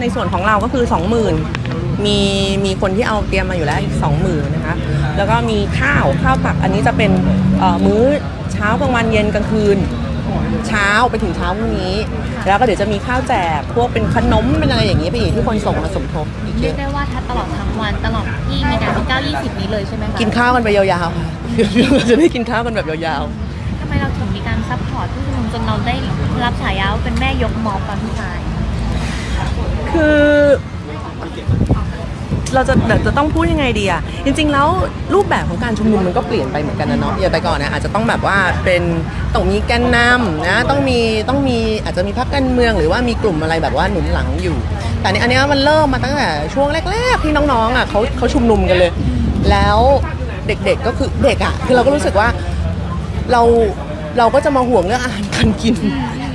ในส่วนของเราก็คือ 20,000 มีมีคนที่เอาเตรียมมาอยู่แล้วอีก 20,000นะคะแล้วก็มีข้าวข้าวตักอันนี้จะเป็นเอ่อมื้อเช้ากลางวันเย็นกลางคืน เช้าไปถึงเช้าพรุ่งนี้ แล้วก็เดี๋ยวจะมีข้าวแจกพวกเป็นขนมเป็นอะไรอย่างนี้ไปอีกที่คนส่งมาสมทบอีกเยเรียกอะได้ว่าทัดตลอดทั้งวันตลอดที่มีการเป็น9 20 นี้เลยใช่ไหมคะกินข้าวกันไปยาวๆค่ะจะได้กินข้าวกันแบบยาวทำไมเราถึงมีการซัพพอร์ตผู้ชุมนุมจนเราได้รับฉายาว่าเป็นแม่ยกม็อบตอนพี่ชายๆ คือเราจะแบบจะต้องพูดยังไงดีอะจริง ๆ แล้วรูปแบบของการชุมนุมมันก็เปลี่ยนไปเหมือนกันนะเนาะอย่างแต่ก่อนนะอาจจะต้องแบบว่าเป็นต้องมีแกนนำนะต้องมีต้องมีอาจจะมีพรรคการเมือง หรือว่ามีกลุ่มอะไรแบบว่าหนุนหลังอยู่ แต่อันนี้อันนี้มันเริ่มมาตั้งแต่ช่วงแรก ๆ ที่น้องๆอะเขาเขาชุมนุมกันเลย แล้วเด็กๆก็คือเด็กอะคือเราก็รู้สึกว่าเราเราก็จะมาห่วงเรื่องอาหารการกิน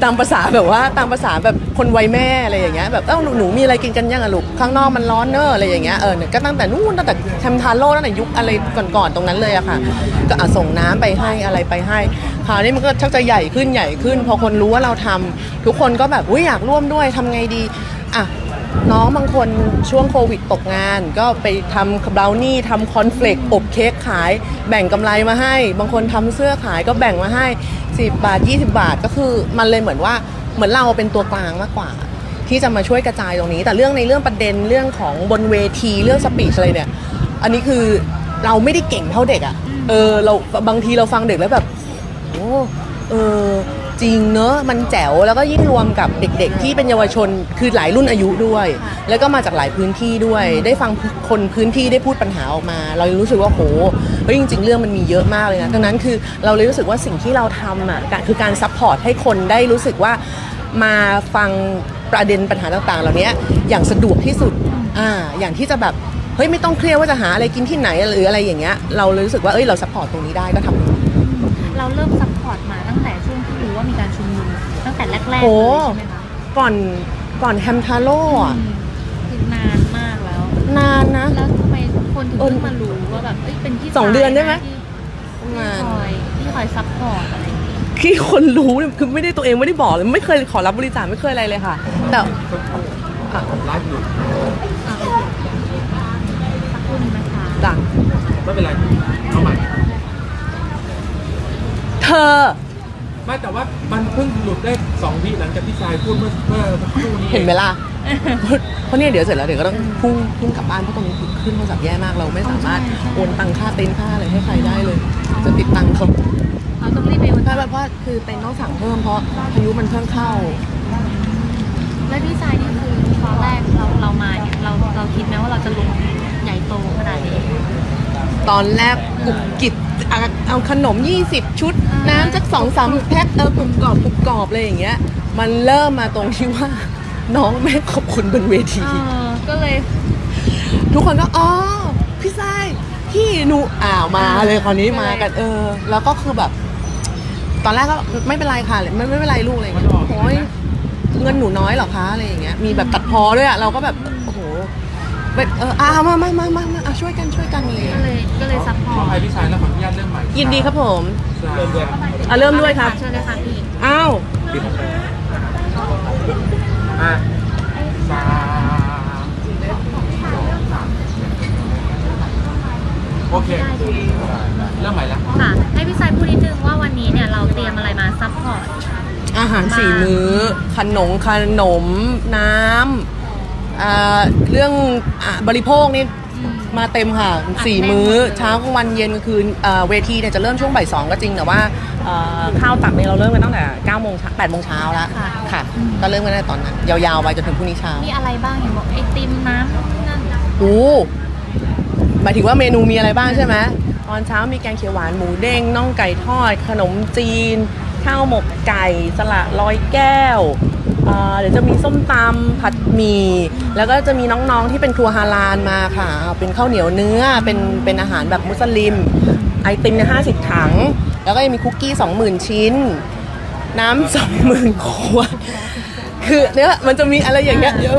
ตามภาษาแบบว่าตามภาษาแบบคนวัยแม่อะไรอย่างเงี้ยแบบเอ้าหนูหนูมีอะไรกินกันยังอะลูกข้างนอกมันร้อนเนอะอะไรอย่างเงี้ยเออเนี่ยก็ตั้งแต่นู่นตั้งแต่แทมทาโร่ตั้งแต่ยุคอะไรก่อนๆตรงนั้นเลยอะค่ะ ก็อะส่งน้ำไปให้อะไรไปให้คราวนี้มันก็ชักจะใหญ่ขึ้นใหญ่ขึ้น พอคนรู้ว่าเราทำทุกคนก็แบบอุ้ยอยากร่วมด้วยทำไงดีอะ น้องบางคนช่วงโควิดตกงาน ก็ไปทำบราวนี่ทำคอนเฟลกอบเค้กขาย แบ่งกำไรมาให้ บางคนทำเสื้อขายก็แบ่งมาให้ 10 บาท 20 บาทก็คือมันเลยเหมือนว่าเหมือนเราเป็นตัวกลางมากกว่า ที่จะมาช่วยกระจายตรงนี้ แต่เรื่องในเรื่องประเด็นเรื่องของบนเวทีเรื่องสปีชอะไรเนี่ย อันนี้คือเราไม่ได้เก่งเท่าเด็กอะ่ะเออเราบางทีเราฟังเด็กแล้วแบบโอ้เออ จริงเนอะมันแจ๋วแล้วก็ยิ่งรวมกับเด็ก ๆ ที่เป็นเยาวชนคือหลายรุ่นอายุด้วย แล้วก็มาจากหลายพื้นที่ด้วย ได้ฟังคนพื้นที่ได้พูดปัญหาออกมา เรารู้สึกว่าโหเฮ้ยจริง ๆ เรื่องมันมีเยอะมากเลยนะดังนั้นคือเราเลยรู้สึกว่าสิ่งที่เราทำอะคือการซัพพอร์ตให้คนได้รู้สึกว่ามาฟังประเด็นปัญหาต่างๆ เหล่านี้อย่างสะดวกที่สุดอ่าอย่างที่จะแบบเฮ้ยไม่ต้องเครียดว่าจะหาอะไรกินที่ไหนหรืออะไรอย่างเงี้ยเราเลยรู้สึกว่าเอ้ยเราซัพพอร์ตตรงนี้ได้ก็ทำเราเริ่มซัพพอร์ตมา การชุมนุมตั้งแต่แรกๆเลยโอ้ ใช่ไหมคะก่อนก่อนแฮมทาโร่อะอืมคือนานมากแล้ว นานนะ แล้วทำไมคนถึงเออเพิ่งมารู้ว่าแบบเอ้ยเป็นพี่สองเดือนได้ไหมที่ที่คอยที่คอยซัพพอร์ตอะไรอย่างเงี้ยที่คนรู้เนี่ยคือไม่ได้ตัวเองไม่ได้บอกเลยไม่เคยขอรับบริจาคไม่เคยอะไรเลยค่ะ แต่อะไลฟ์อยู่อะโอเคสักครู่หนึงนะคะ จ้ะไม่เป็นไรเอาใหม่ เธอ ไม่แต่ว่ามันเพิ่งหลุดได้สองวิหลังจากที่ชายพูดเมื่อเมื่อสักครู่นี้เห็นไหมล่ะ เพราะเนี่ยเดี๋ยวเสร็จแล้วเดี๋ยวก็ต้องพุ่งพุ่งกลับบ้านเพราะตรงนี้ขึ้นโทรศัพท์แย่มากเราไม่สามารถโอนตังค่าเต็นท์ค่าอะไรให้ใครได้เลย จะติดตังค์เขาเราต้องรีบไปวันใช่แบบว่าคือเต็นท์ต้องสั่งเพิ่มเพราะพายุมันเพิ่งเข้า แล้วดีไซน์นี่คือตอนแรกเราเรามาเนี่ยเราเราคิดไหมว่าเราจะลงใหญ่โตขนาดนี้ตอนแรกกุบกิบ เอาเอาขนม 20 ชุดอ่าน้ำสักสองสามแพ็คเออกรุบกรอบกรุบกรอบเลยอย่างเงี้ย มันเริ่มมาตรงที่ว่า น้องแม่ขอบคุณบนเวที เออก็เลยทุกคนก็อ๋อพี่ทรายพี่หนูอ้าวมาเลยคราวนี้มากันเออ แล้วก็คือแบบ ตอนแรกก็ไม่เป็นไรค่ะไม่ไม่เป็นไรลูกอะไรอย่างเงี้ยโอ้ยเงินหนูน้อยเหรอคะอะไรอย่างเงี้ยมีแบบตัดพอด้วยอะเราก็แบบโอ้โห แบบเอออ่ามามามามามาอะช่วยกันช่วยกันอะไรอย่างก็เลยเลยก็เลยซัพพขออร์ให้ตพี่ชายแล้วขออนุญาตเริ่มใหม่ยินดีครับผม เริ่มด้วยอะเริ่มด้วยครับ เชิญเลยค่ะพี่อ้าวอะสามโอเคเริ่มใหม่แล้วค่ะให้พี่ชายพูดนิดนึงว่าวันนี้เนี่ยเราเตรียมอะไรมาซัพพอร์ตอาหารสี่มื้อขนมขนมน้ำ อ่าเรื่องอะบริโภคนี่มาเต็มค่ะสี่มื้อเช้ากลางวันเย็นกลางคืนอ่าเวทีเนี่ยจะเริ่มช่วงบ่ายสองก็จริงแต่ว่าอ่าข้าวตักเนี่ยเราเริ่มกันตั้งแต่9ก้าโมงแปดโมงเช้าแล้วค่ะ ก็เริ่มกันตั้งแต่ตอนนั้น ยาวๆไปจนถึงพรุ่งนี้เช้า มีอะไรบ้างเห็นบอกไอติมน้ำนั่นโอ้หมายถึงว่าเมนูมีอะไรบ้างใช่ไหมตอนเช้ามีแกงเขียวหวานหมูเด้งน่องไก่ทอด ขนมจีน ข้าวหมกไก่ สละร้อยแก้ว อ่าเดี๋ยวจะมีส้มตำผัดหมี่ แล้วก็จะมีน้องๆที่เป็นครัวฮาลาลมาค่ะอ่าเป็นข้าวเหนียวเนื้อ เป็นเป็นอาหารแบบมุสลิม ไอติมเนี่ยห้าสิบถัง แล้วก็ยังมีคุกกี้สองหมื่นชิ้น น้ำสองหมื่นขวด คือเนี่ยมันจะมีอะไรอย่างเงี้ยเยอะ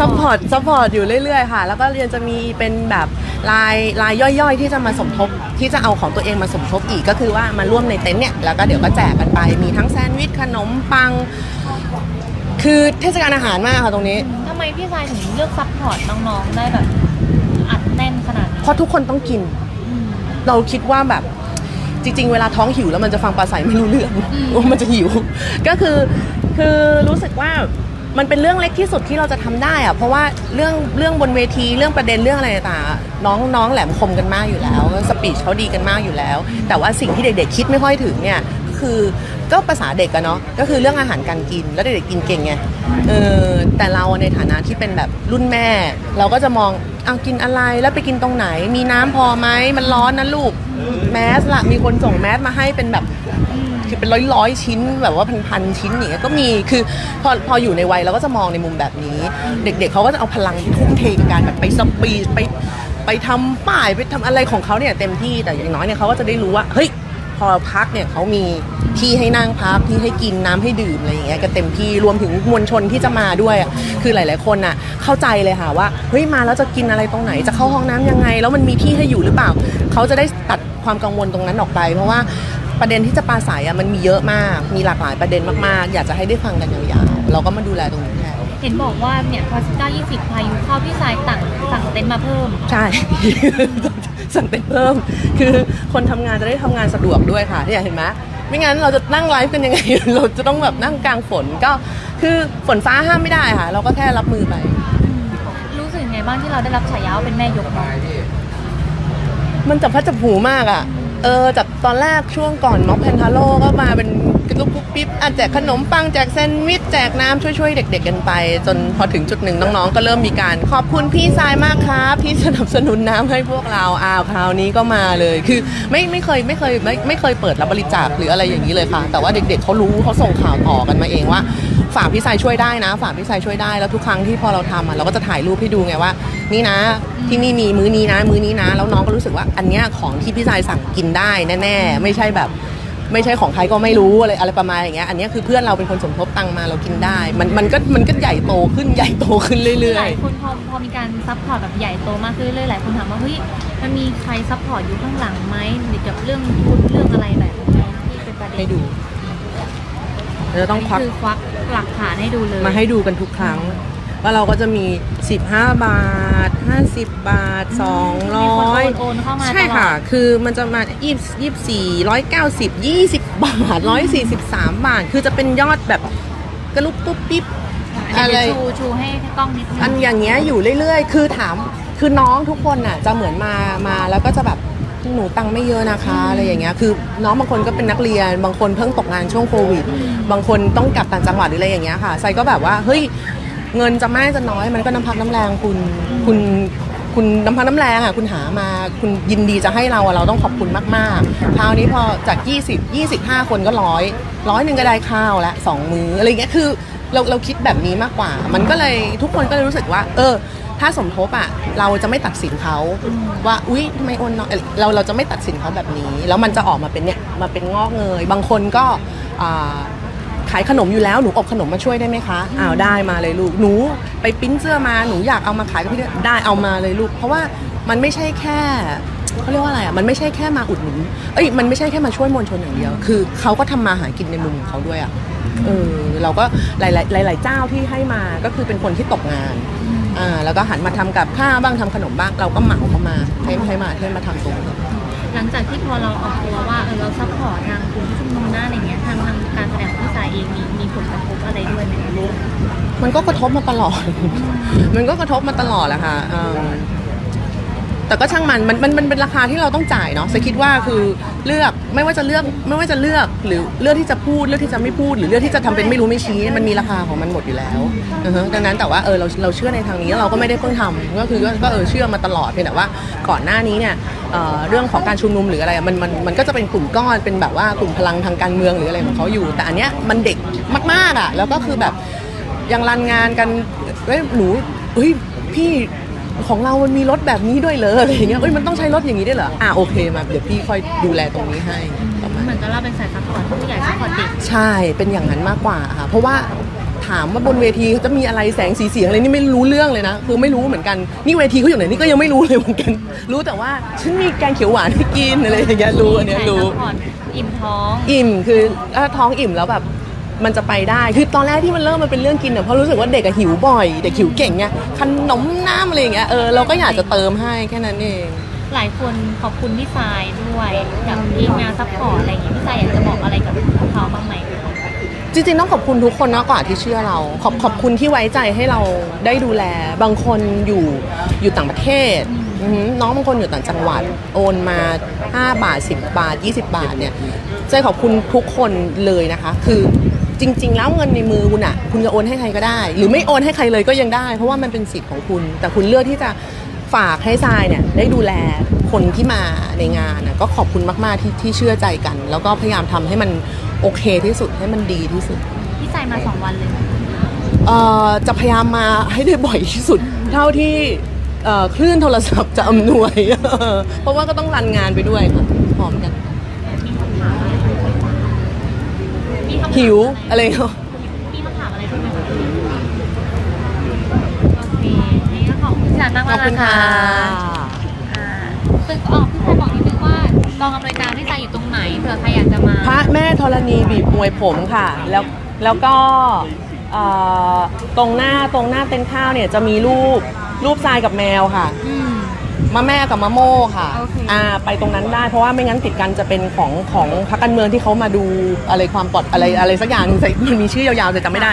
ซัพพอร์ตซัพพอร์ตอยู่เรื่อยๆ ค่ะ แล้วก็เรียนจะมีเป็นแบบลายลายย่อยๆ ที่จะมาสมทบ ที่จะเอาของตัวเองมาสมทบอีกก็คือว่ามาร่วมในเต็นท์เนี่ย แล้วก็เดี๋ยวก็แจกกันไป มีทั้งแซนด์วิชขนมปัง คือเทศกาลอาหารมากค่ะตรงนี้ถ้าำไมพี่ชายถึงเลือกซัพพอร์ตน้องๆ ได้แบบ อัดแน่นขนาดนี้เพราะทุกคนต้องกินอืมเราคิดว่าแบบจริง ๆ เวลาท้องหิวแล้วมันจะฟังปลาใสไม่รู้เรื่องอืมว่ามันจะหิว ก็คือคือรู้สึกว่ามันเป็นเรื่องเล็กที่สุดที่เราจะทำได้อะเพราะว่าเรื่องเรื่องบนเวทีเรื่องประเด็นเรื่องอะไรต่างๆอะน้องน้องแหลมคมกันมากอยู่แล้วสปีชเขาดีกันมากอยู่แล้ว แต่ว่าสิ่งที่เด็กๆคิดไม่ค่อยถึงเนี่ย คือก็ภาษาเด็กอะเนาะก็คือเรื่องอาหารการกินแล้วเด็กๆกินเก่งไงเออแต่เราในฐานะที่เป็นแบบรุ่นแม่ เราก็จะมองเอากินอะไรแล้วไปกินตรงไหน มีน้ำพอไหมมันร้อนนะลูกแมสละมีคนส่งแมสมาให้เป็นแบบคือเป็นร้อยร้อยๆชิ้นแบบว่าพันๆชิ้นอย่างเงี้ยก็มีคือพอพออยู่ในวัยเราก็จะมองในมุมแบบนี้ เด็กๆเขาก็จะเอาพลังที่ทุ่มเทกับการแบบไปสปีดไปไปทำป้ายไปทำอะไรของเขาเนี่ยเต็มที่แต่อย่างน้อยเนี่ยเขาก็จะได้รู้ว่าเฮ้ย พอพักเนี่ยเขามีที่ให้นั่งพักที่ให้กินน้ำให้ดื่มอะไรอย่างเงี้ยกันเต็มที่รวมถึงมวลชนที่จะมาด้วยอะคือหลาย ๆ คนอะเข้าใจเลยค่ะว่าเฮ้ยมาแล้วจะกินอะไรตรงไหนจะเข้าห้องน้ำยังไง แล้วมันมีที่ให้อยู่หรือเปล่าเขาจะได้ตัดความกังวลตรงนั้นออกไป เพราะว่าประเด็นที่จะปราศัยอะมันมีเยอะมาก มีหลากหลายประเด็นมาก ๆ อยากจะให้ได้ฟังกันยาวๆเราก็มาดูแลตรงนี้แทนเห็นบอกว่าเนี่ยพอ19 20พายุเข้าพี่ชายสั่งสั่งเต็นท์มาเพิ่ม ใช่ สั่งเต็มเพิ่ม คือคนทำงานจะได้ทำงานสะดวกด้วยค่ะเนี่ยเห็นไหมไม่งั้นเราจะนั่งไลฟ์กันยังไง เราจะต้องแบบนั่งกลางฝนก็คือฝนฟ้าห้ามไม่ได้ค่ะ เราก็แค่รับมือไป รู้สึกยังไงบ้างที่เราได้รับฉายาว่าเป็นแม่ยกน้องมันจับพัดจับหูมากอะ เออจากตอนแรกช่วงก่อนม็อกแพนทาโร่ก็มาเป็น กระตุกปุ๊บปิ๊บอะแจกขนมปังแจกแซนด์วิชแจกน้ำช่วยๆเด็ก ๆ กันไป จนพอถึงจุดหนึ่งน้องๆ ก็เริ่มมีการ ขอบคุณพี่ทรายมากครับที่สนับสนุนน้ำให้พวกเราอ้าวคราวนี้ก็มาเลย คือไม่ไม่เคยไม่เคยไม่ไม่เคยเปิดรับบริจาคหรืออะไรอย่างนี้เลยค่ะ แต่ว่าเด็ก ๆเขารู้เขาส่งข่าวต่อกันมาเองว่าฝากพี่สายช่วยได้นะ ฝากพี่สายช่วยได้แล้วทุกครั้งที่พอเราทำอะเราก็จะถ่ายรูปให้ดูไงว่า นี่นะ ที่นี่มีมื้อนี้นะ มื้อนี้นะ แล้วน้องก็รู้สึกว่าอันเนี้ยของที่พี่สายสั่งกินได้แน่ ๆ ไม่ใช่แบบ ไม่ใช่ของใครก็ไม่รู้อะไรอะไรประมาณอย่างเงี้ยอันเนี้ยคือเพื่อนเราเป็นคนสมทบตังค์มาเรากินได้ มันมันก็มันก็ใหญ่โตขึ้นใหญ่โตขึ้นเรื่หอลายยคนพอพอมีการซัพพอร์ตแบบใหญ่โตมากขึ้นเรื่อยๆหลายคนถามว่าเฮ้ยมันมีใครซัพพอร์ตอยู่ข้างหลังไหมหรือกับเรื่องทุนเรื่องอะไรแบบนี้ที่เป็นประเด็นๆให้ดูเราจะต้องควักคือควักหลักฐานให้ดูเลยมาให้ดูกันทุกครั้ง ว่าเราก็จะมี 15 บาท 50 บาทมีคนโอน200 โอนเข้ามาใช่ตลอค่ะดคือมันจะมา20 24 190 20 บาท 143 บาท คือจะเป็นยอดแบบกระลุกปุ๊บปิ๊บอะอะไรไรชูชูให้กล้องนิดนึง อันอย่างเงี้ยอยู่เรื่อยๆ คือถาม คือน้องทุกคนน่ะจะเหมือนมา มาแล้วก็จะแบบหนูตังค์ไม่เยอะนะคะอะไรอย่างเงี้ย คือน้องบางคนก็เป็นนักเรียน บางคนเพิ่งตกงานช่วงโควิด บางคนต้องกลับต่างจังหวัดหรืออะไรอย่างเงี้ยค่ะไซก็แบบว่า เฮ้ย เงินจะมากจะน้อยมันก็น้ำพักน้ำแรงคุณคุณคุณน้ำพักน้ำแรงอะคุณหามาคุณยินดีจะให้เราอะเราต้องขอบคุณมากๆคราวนี้พอจาก 20 25 คนก็ร้อยร้อยหนึ่งก็ได้ข้าวละสองมื้ออะไรเงี้ยคือเราเราคิดแบบนี้มากกว่า มันก็เลยทุกคนก็เลยรู้สึกว่า เออ ถ้าสมทบอะเราจะไม่ตัดสินเขาว่าอุ๊ยทำไมโอนน้อยเราเราจะไม่ตัดสินเขาแบบนี้ แล้วมันจะออกมาเป็นเนี่ยมาเป็นงอกเงย บางคนก็อ่า ขายขนมอยู่แล้วหนูอบขนมมาช่วยได้ไหมคะอ้าวได้มาเลยลูกหนูไปปริ้นเสื้อมาหนูอยากเอามาขายกับพี่ด้วยได้เอามาเลยลูก เพราะว่ามันไม่ใช่แค่เขาเรียกว่าอะไรอะมันไม่ใช่แค่มาอุดหนุนเอ้ยมันไม่ใช่แค่มาช่วยมวลชนอย่างเดียว คือเขาก็ทำมาหากินในมุมของเขาด้วยอะเออเราก็หลายๆหลาย ๆ เจ้าที่ให้มาก็คือเป็นคนที่ตกงานอ่าแล้วก็หันมาทำกับข้าวบ้างทำขนมบ้างเราก็เหมาเขามาให้ให้มาให้มาทำตรงนี้หลังจากที่พอเราออกตัวว่าเออเราซัพพอร์ตทางกลุ่มผู้ชุมนุมหน้าอะไรเงี้ยทางทาง มันก็กระทบมาตลอด มันก็กระทบมาตลอดแหละค่ะเอิ่มแต่ก็ช่างมันมันมันมันเป็นราคาที่เราต้องจ่ายเนาะฉันคิดว่าคือเลือกไม่ว่าจะเลือกไม่ว่าจะเลือกหรือเลือกที่จะพูดเลือกที่จะไม่พูด หรือเลือกที่จะทำเป็นไม่รู้ไม่ชี้มันมีราคาของมันหมดอยู่แล้วอือฮะดังนั้นแต่ว่าเออเราเราเชื่อในทางนี้แล้วเราก็ไม่ได้เพิ่งทำก็คือก็ก็เออเชื่อมาตลอดเพียงแต่ว่าก่อนหน้านี้เนี่ยเอ่อเรื่องของการชุมนุมหรืออะไรอะมันมันมันก็จะเป็นกลุ่มก้อนเป็นแบบว่ากลุ่มพลังทางการเมืองหรืออะไรของเขาอยู่ แต่อันเนี้ยมันเด็กมากๆอะแล้วก็คือแบบ ยังรันงานกันเอ้ยหนูเฮ้ยพี่ของเรามันมีรถแบบนี้ด้วยเหรออะไรอย่างเงี้ยเอ้ยมันต้องใช้รถอย่างนี้ด้วยเหรออ่าโอเคมาเดี๋ยวพี่ค่อยดูแลตรงนี้ให้ประมาณเหมือนกับเราเป็นสายซัพพอร์ตผู้ใหญ่ซัพพอร์ตเด็กใช่เป็นอย่างนั้นมากกว่าค่ะเพราะว่าถามว่าบนเวทีจะมีอะไรแสงสีเสียงอะไรนี่ไม่รู้เรื่องเลยนะคือไม่รู้เหมือนกันนี่เวทีเขาอยู่ไหนนี่ก็ยังไม่รู้เลยเหมือนกัน รู้แต่ว่าฉันมีแกงเขียวหวานให้กินอะไรอย่างเงี้ยรู้อันเนี้ยรู้สายซัพพอร์ตอิ่มท้อง อิ่มคือถ้าท้องอิ่มแล้วแบบ มันจะไปได้คือตอนแรกที่มันเริ่มมันเป็นเรื่องกินเนี่ยเพราะรู้สึกว่าเด็กอะหิวบ่อยเด็กหิวเก่งไงขนมน้ำอะไรอย่างเงี้ยเออเราก็อยากจะเติมให้แค่นั้นเอง หลายคนขอบคุณพี่ทรายด้วยกับทีมงานซัพพอร์ตอะไรอย่างเงี้ยพี่ทรายอยากจะบอกอะไรกับเขาบ้างไหมจริงๆต้องขอบคุณทุกคนมากกว่าที่เชื่อเรา ขอบขอบคุณที่ไว้ใจให้เราได้ดูแล บางคนอยู่อยู่ต่างประเทศอือหือน้องบางคนอยู่ต่างจังหวัดโอนมา 5 บาท 10 บาท 20 บาทเนี่ยเจ๊ขอบคุณทุกคนเลยนะคะ คือ จริง ๆ แล้วเงินในมือคุณอะคุณจะโอนให้ใครก็ได้ หรือไม่โอนให้ใครเลยก็ยังได้ เพราะว่ามันเป็นสิทธิ์ของคุณ แต่คุณเลือกที่จะฝากให้ทรายเนี่ยได้ดูแลคนที่มาในงานนะก็ขอบคุณมาก ๆ ที่ที่เชื่อใจกัน แล้วก็พยายามทำให้มันโอเคที่สุดให้มันดีที่สุดพี่ทรายมาสองวันเลยเอ่อจะพยายามมาให้ได้บ่อยที่สุด เท่าที่เอ่อคลื่นโทรศัพท์จะอำนวย เพราะว่าก็ต้องรันงานไปด้วยค่ะพร้อมกัน มีคำถาม หิวอะไรเงี้ยมีคำถามอะไรบ้างไหมคะโอเคนี่ก็ขอบคุณพี่ทรายมากขมาอบกคุณนะค่ะ คะอ่าซึ่งอ๋อพี่ทรายบอกนิดนึงว่ากองอำนวยการพี่ทรายอยู่ตรงไหนเผื่อใครอยากจะมาพระแม่ธรณีบีบมวยผมค่ะ แล้วแล้วก็เอ่อตรงหน้าตรงหน้าเต็นท์ข้าวเนี่ยจะมีรูปรูปทรายกับแมวค่ะ อืม มะแม่กับมะโม่ค่ะโอเคอ่าไปตรงนั้นได้เพราะว่าไม่งั้นติดกันจะเป็นของของพรรคการเมืองที่เขามาดูอะไรความปลอดอะไรอะไรสักอย่างหนึงใส่มันมีชื่อยาวๆแต่จำไม่ได้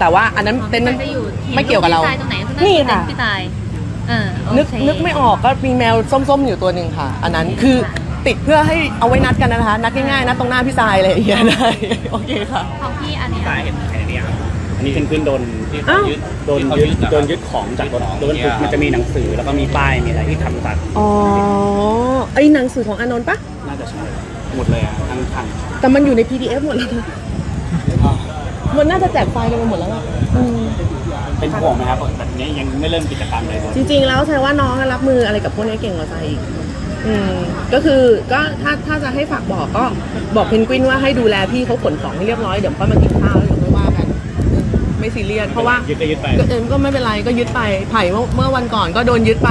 แต่ว่าอันนั้นเป็นมันจะอยู่ไม่เกี่ยวกับเรา พี่ทรายตรงไหนก็นี่นี่ค่ะ พี่ทรายเออโอนึกเคนึกไม่ออกก็มีแมวส้มๆอยู่ตัวหนึ่งค่ะ อันนั้นคือติดเพื่อให้เอาไว้นัดกันนะคะ นัดง่ายๆนัดตรงหน้าพี่ทรายอะไรอย่างเงี้ยได้ โอเคค่ะ ของพี่อันเนี้ย สาเหตุไอ้เนี่ยครับ อันนี้เป็นขึ้นโดนอ้าวโดนยึดโดนยึดของจากรถโดนมันจะมีหนังสือแล้วก็มีป้ายมีอะไรที่ทำจากอ๋อไอหนังสือของอานนท์ปะน่าจะใช่หมดเลยอะทั้งคันแต่มันอยู่ใน PDF หมดแล้วนะมันน่าจะแจกไฟล์กันไปหมดแล้วอะอืม เป็นห่วงไหมครับแบบนี้ยังไม่เริ่มกิจกรรมเลยจริงๆ แล้วใช่ว่าน้องรับมืออะไรกับพวกนี้เก่งกว่าใจอีก อืม ก็คือก็ถ้าถ้าจะให้ฝากบอกก็บอกเพนกวินว่าให้ดูแลพี่เขาขนของให้เรียบร้อยเดี๋ยวค่อยมากินข้าวแล้วเดี๋ยวค่อยว่ากันอืม ไม่ซีเรียสเพราะว่ายึดก็ยึดไปก็เออก็ไม่เป็นไรก็ยึดไปไผ่เมื่อเมื่อวันก่อนก็โดนยึดไป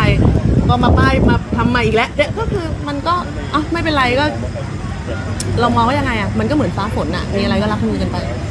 ก็มาป้ายมาทำมาอีกแล้วเนี่ยก็คือมันก็อะไม่เป็นไรก็ เรามองว่ายังไงอะมันก็เหมือนฟ้าฝนอะมีอะไรก็รับมือกันไปพ